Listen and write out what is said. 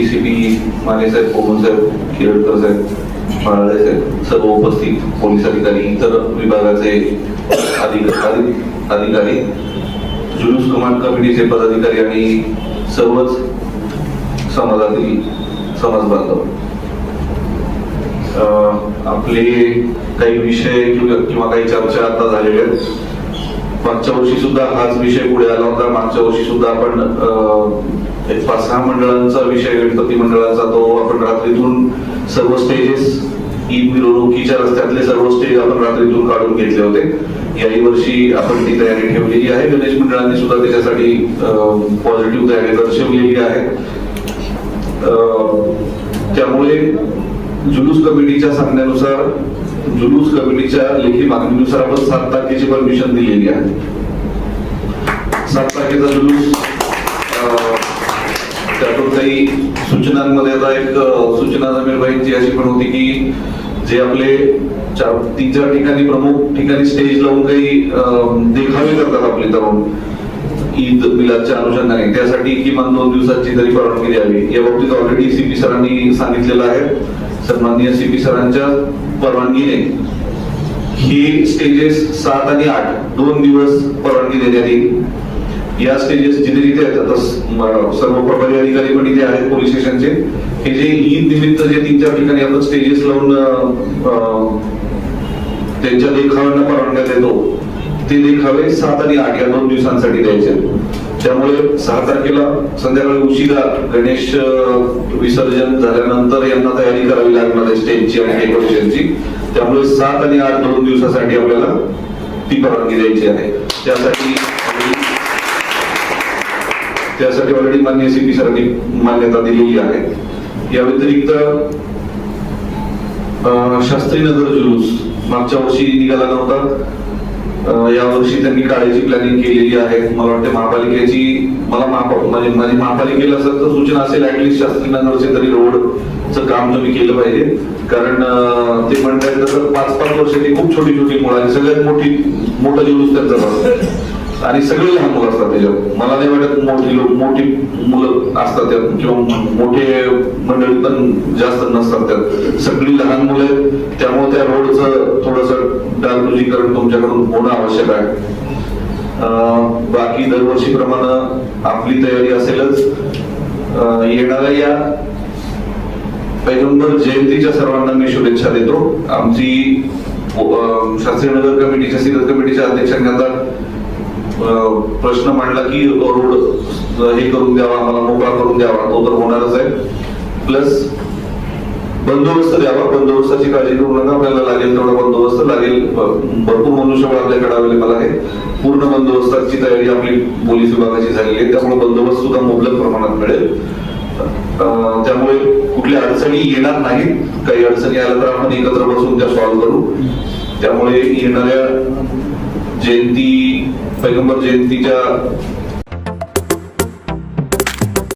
ACP Mane साहेब common साहेब किरडकर साहेब फळाळे साहेब सर्व उपस्थित पोलीस अधिकारी इतर विभागाचे अधिकारी अधिकारी जुलूस कमांड कमिटीचे पदाधिकारी आणि सर्वच समाजातील समाज बांधव. आपले काही विषय किंवा काही चर्चा आता झालेल्या आहेत. मागच्या वर्षी सुद्धा हाच विषय पुढे आला होता. मागच्या वर्षी सुद्धा आपण एक पाच सहा मंडळांचा विषय गणपती मंडळाचा तो आपण रात्रीतून सर्व स्टेजेस ईद मिरवणुकीच्या रस्त्यातले सर्व स्टेज आपण रात्रीतून काढून घेतले होते. याही वर्षी आपण ती तयारी ठेवलेली आहे. गणेश मंडळांनी सुद्धा त्याच्यासाठी पॉझिटिव्ह तयारी दर्शवलेली आहे. अं, त्यामुळे जुलूस कमिटीच्या सांगण्यानुसार जुलूस कमिटीच्या लेखी मागणीनुसार आपण सात तारखेची परमिशन दिलेली आहे. सात तारखेचा जुलूस त्यातून काही सूचनांमध्ये आता एक सूचना जमीर भाईंची अशी पण होती की जे आपले चार तीन चार ठिकाणी प्रमुख ठिकाणी स्टेज लावून काही देखावे करतात आपले तरुण. ईद मिलादच्या अनुषंगाने. त्यासाठी किमान दोन दिवसाची तरी परवानगी द्यावी. या बाबतीत ऑलरेडी सीपी सरांनी सांगितलेलं आहे. सन्माननीय सीपी सरांच्या परवानगीने ही स्टेजेस सात आणि आठ दोन दिवस परवानगी देण्यात येईल. या स्टेजेस जिथे जिथे आहेत सर्व प्रभारी अधिकारी पण इथे आहेत पोलीस स्टेशनचे. हे जे ईद निमित्त जे तीन चार ठिकाणी आपण स्टेजेस लावून अं, त्यांच्या देखाव्यांना परवानग्या देतो ते देखावे सात आणि आठ या दोन दिवसांसाठी द्यायचे त्यामुळे सहा तारखेला संध्याकाळी उशिरा गणेश विसर्जन झाल्यानंतर यांना तयारी करावी लागणार आहे स्टेजची आणि डेकोरेशनची. त्यामुळे सात आणि आठ दोन दिवसासाठी आपल्याला ती परवानगी द्यायची आहे. त्यासाठी त्यासाठी ऑलरेडी मान्य सीपी सरांनी मान्यता दिलेली आहे. या व्यतिरिक्त शास्त्री नगर जुलूस मागच्या वर्षी निघाला नव्हता. यावर्षी या वर्षी त्यांनी काढायची प्लॅनिंग केलेली आहे. मला वाटते महापालिकेची मला म्हणजे माझी महापालिकेला सर तर सूचना असेल ऍटलिस्ट शास्त्री नगरचे तरी रोडचं काम तुम्ही केलं पाहिजे. कारण ते म्हणतात तसं पाच पाच वर्ष ते खूप छोटी छोटी मुलं आणि सगळ्यात मोठी मोठा जुलूस त्यांचा आणि सगळे लहान मुलं असतात त्याच्यात मला नाही वाटत मोठी लोक मोठी मुलं असतात त्यात किंवा मोठे मंडळी पण जास्त नसतात त्यात. सगळी लहान मुलं त्यामुळे त्या रोडचं थोडस डागडुजीकरण तुमच्याकडून होणं आवश्यक आहे. बाकी बाकी दरवर्षीप्रमाणे आपली तयारी असेलच. येणाऱ्या या पैगंबर जयंतीच्या सर्वांना मी शुभेच्छा देतो. आमची शास्त्रीय नगर कमिटीच्या सिरत कमिटीच्या अध्यक्षांनी आता प्रश्न मांडला की रोड हे करून द्यावा आम्हाला मोकळा करून द्यावा तो तर होणारच आहे. प्लस बंदोबस्त द्यावा. बंदोबस्ताची काळजी करू नका आपल्याला लागेल तेवढा बंदोबस्त लागेल. भरपूर मनुष्यबळ आपल्याकडे अवेलेबल आहे. पूर्ण बंदोबस्ताची तयारी आपली पोलीस विभागाची झालेली आहे. त्यामुळे बंदोबस्त सुद्धा मुबलक प्रमाणात मिळेल. अं, त्यामुळे कुठल्या अडचणी येणार नाहीत. काही अडचणी आल्या तर आपण एकत्र बसून त्या सॉल्व्ह करू. त्यामुळे येणाऱ्या जयंती पैगंबर जयंतीच्या